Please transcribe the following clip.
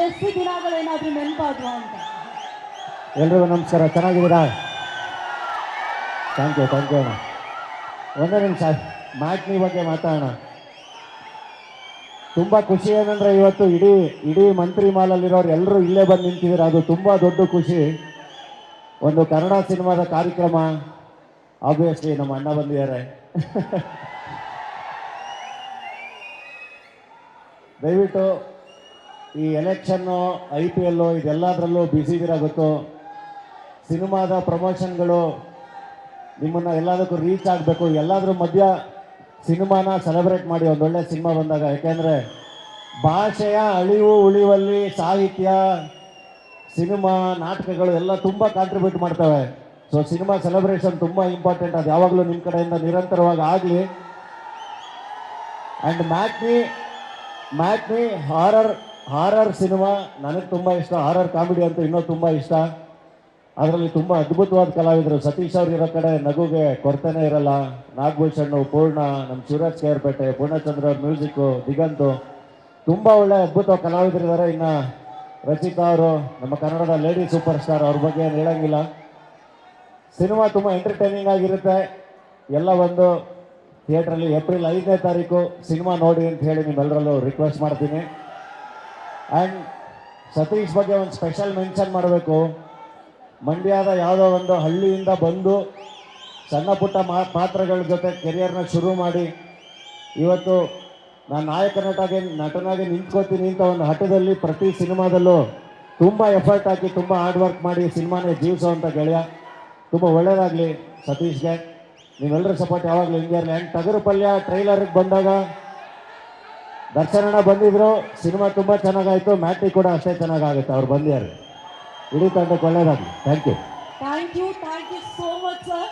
Jessie ದಿನಗಳೇನಾದ್ರೂ ನೆನಪಾದ್ವಾ ಅಂತ? ಎಲ್ರಿಗೂ ನಮಸ್ಕಾರ. ಚೆನ್ನಾಗಿದ್ದೀರಾ? ಥ್ಯಾಂಕ್ ಯು ಥ್ಯಾಂಕ್ ಯು ಅಣ್ಣ. ಒಂದೇ ನಿಮಿಷ. ಮಾತಿನ ಬಗ್ಗೆ ಮಾತಾಡೋಣ. ತುಂಬ ಖುಷಿ ಏನಂದ್ರೆ ಇವತ್ತು ಇಡೀ ಇಡೀ ಮಂತ್ರಿ ಮಾಲಲ್ಲಿರೋರು ಎಲ್ಲರೂ ಇಲ್ಲೇ ಬಂದು ನಿಂತಿದ್ದೀರ? ಅದು ತುಂಬ ದೊಡ್ಡ ಖುಷಿ. ಒಂದು ಕನ್ನಡ ಸಿನಿಮಾದ ಕಾರ್ಯಕ್ರಮ ಆಬ್ವಿಯಸ್ಲಿ ನಮ್ಮ ಅಣ್ಣ ಬಂದಿದ್ದಾರೆ. ದಯವಿಟ್ಟು ಈ ಎಲೆಕ್ಷನ್ನು ಐ ಪಿ ಎಲ್ಲು ಇದೆಲ್ಲದರಲ್ಲೂ ಬ್ಯುಸಿ ಇದ್ದೀರಾ ಗೊತ್ತು? ಸಿನಿಮಾದ ಪ್ರಮೋಷನ್ಗಳು ನಿಮ್ಮನ್ನು ಎಲ್ಲದಕ್ಕೂ ರೀಚ್ ಆಗಬೇಕು. ಎಲ್ಲಾದ್ರ ಮಧ್ಯ ಸಿನಿಮಾನ ಸೆಲೆಬ್ರೇಟ್ ಮಾಡಿ ಒಂದೊಳ್ಳೆ ಸಿನಿಮಾ ಬಂದಾಗ. ಯಾಕೆಂದರೆ ಭಾಷೆಯ ಅಳಿವು, ಉಳಿವಲ್ಲಿ ಸಾಹಿತ್ಯ, ಸಿನಿಮಾ, ನಾಟಕಗಳು ಎಲ್ಲ ತುಂಬ ಕಾಂಟ್ರಿಬ್ಯೂಟ್ ಮಾಡ್ತವೆ. ಸೊ ಸಿನಿಮಾ ಸೆಲೆಬ್ರೇಷನ್ ತುಂಬ ಇಂಪಾರ್ಟೆಂಟ್ ಅದು ಯಾವಾಗಲೂ ನಿಮ್ಮ ಕಡೆಯಿಂದ ನಿರಂತರವಾಗಿ ಆಗಲಿ. And matinee matinee horror horror cinema ನನಗೆ ತುಂಬ ಇಷ್ಟ. ಹಾರರ್ ಕಾಮಿಡಿ ಅಂತೂ ಇನ್ನೂ ತುಂಬ ಇಷ್ಟ. ಅದರಲ್ಲಿ ತುಂಬ ಅದ್ಭುತವಾದ ಕಲಾವಿದರು. ಸತೀಶ್ ಅವ್ರು ಇರೋ ಕಡೆ ನಗುಗೆ ಕೊರತೆನೇ ಇರಲ್ಲ. ನಾಗಭೂಷಣ್ಣು ಪೂರ್ಣ ನಮ್ಮ ಶಿವರಾಜ್ ಕೇರ್ಪೇಟೆ ಪೂರ್ಣಚಂದ್ರ ಮ್ಯೂಸಿಕ್ಕು ದಿಗಂತು. ತುಂಬ ಒಳ್ಳೆ ಅದ್ಭುತ ಕಲಾವಿದರಿದ್ದಾರೆ ಇನ್ನು ರಚಿತಾ ಅವರು, ನಮ್ಮ ಕನ್ನಡದ ಲೇಡಿ ಸೂಪರ್ ಸ್ಟಾರ್, ಅವ್ರ ಬಗ್ಗೆ ಏನು ಹೇಳೋಂಗಿಲ್ಲ. ಸಿನಿಮಾ ತುಂಬ ಎಂಟರ್ಟೈನಿಂಗ್ ಆಗಿರುತ್ತೆ. ಎಲ್ಲ ಒಂದು ಥಿಯೇಟ್ರಲ್ಲಿ ಏಪ್ರಿಲ್ ಐದನೇ ತಾರೀಕು ಸಿನಿಮಾ ನೋಡಿ ಅಂತ ಹೇಳಿ ನಿಮ್ಮೆಲ್ಲರಲ್ಲೂ ರಿಕ್ವೆಸ್ಟ್ ಮಾಡ್ತೀನಿ. ಆ್ಯಂಡ್ ಸತೀಶ್ ಬಗ್ಗೆ ಒಂದು ಸ್ಪೆಷಲ್ ಮೆನ್ಷನ್ ಮಾಡಬೇಕು. ಮಂಡ್ಯದ ಯಾವುದೋ ಒಂದು ಹಳ್ಳಿಯಿಂದ ಬಂದು ಸಣ್ಣ ಪುಟ್ಟ ಮಾ, ಪಾತ್ರಗಳ ಜೊತೆ ಕೆರಿಯರ್ನ ಶುರು ಮಾಡಿ ಇವತ್ತು ನಾನು ನಾಯಕ ನಟಾಗಿ, ನಟನಾಗಿ ನಿಂತ್ಕೋತೀನಿ ಅಂತ ಒಂದು ಹಠದಲ್ಲಿ ಪ್ರತಿ ಸಿನಿಮಾದಲ್ಲೂ ತುಂಬ ಎಫರ್ಟ್ ಹಾಕಿ, ತುಂಬ ಹಾರ್ಡ್ ವರ್ಕ್ ಮಾಡಿ ಸಿನಿಮಾನೇ ಜೀವಿಸೋವಂಥ ಗೆಳೆಯ. ತುಂಬ ಒಳ್ಳೆಯದಾಗಲಿ ಸತೀಶ್ಗೆ. ನೀವೆಲ್ಲರೂ ಸಪೋರ್ಟ್ ಯಾವಾಗಲೂ ಹಿಂಗೆ ಇರಲಿ. ಆ್ಯಂಡ್ ಟಗರು ಪಲ್ಯ ಟ್ರೈಲರ್ಗೆ ಬಂದಾಗ ದರ್ಶನಣ್ಣ ಬಂದಿದ್ರು, ಸಿನಿಮಾ ತುಂಬ ಚೆನ್ನಾಗಾಯಿತು ಮ್ಯಾಟ್ರಿ ಕೂಡ ಅಷ್ಟೇ ಚೆನ್ನಾಗಾಗುತ್ತೆ, ಅವ್ರು ಬಂದಿದ್ದಾರೆ. ಇಡೀ ತಂಡಕ್ಕೆ ಒಳ್ಳೇದಾಗಲಿ. Thank you thank you thank you so much sir